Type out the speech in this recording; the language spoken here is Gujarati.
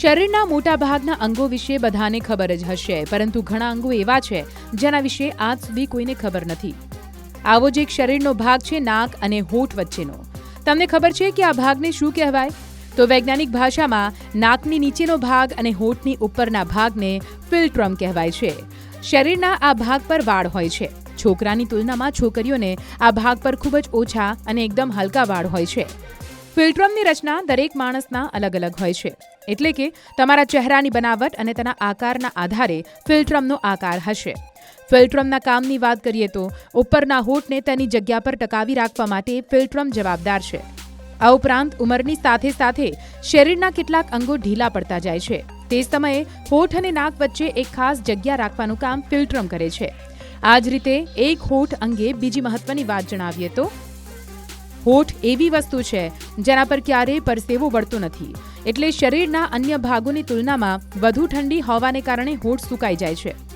શરીરના મોટા ભાગના અંગો વિશે બધાને ખબર જ હશે, પરંતુ ઘણા અંગો એવા છે જેના વિશે આજ સુધી કોઈને ખબર નથી. આવો જ એક શરીરનો ભાગ છે નાક અને હોઠ વચ્ચેનો. તમને ખબર છે કે આ ભાગને શું કહેવાય? તો વૈજ્ઞાનિક ભાષામાં નાકની નીચેનો ભાગ અને હોઠની ઉપરના ભાગને ફિલ્ટ્રમ કહેવાય છે. શરીરના આ ભાગ પર વાળ હોય છે. છોકરાની તુલનામાં છોકરીઓને આ ભાગ પર ખૂબ જ ઓછા અને એકદમ હલકા વાળ હોય છે. ફિલ્ટ્રમની રચના દરેક માણસના અલગ અલગ હોય છે. એટલે કે તમારા ચહેરાની બનાવટ અને તેના આકારના આધારે ફિલ્ટ્રમનો આકાર હશે. ફિલ્ટ્રમના કામની વાત કરીએ તો, ઉપરના હોઠને તેની જગ્યા પર ટકાવી રાખવા માટે ફિલ્ટ્રમ જવાબદાર છે. આ ઉપરાંત ઉંમરની સાથે સાથે શરીરના કેટલાક અંગો ઢીલા પડતા જાય છે. તે જ સમયે હોઠ અને નાક વચ્ચે એક ખાસ જગ્યા રાખવાનું કામ ફિલ્ટ્રમ કરે છે. આ જ રીતે એક હોઠ અંગે બીજી મહત્વની વાત જણાવીએ તો હોઠ એવી વસ્તુ છે, જેના પર ક્યારેય પરસેવો વળતો નથી. એટલે શરીરના અન્ય ભાગોની તુલનામાં વધુ ઠંડી હોવાને કારણે હોઠ સુકાઈ જાય છે.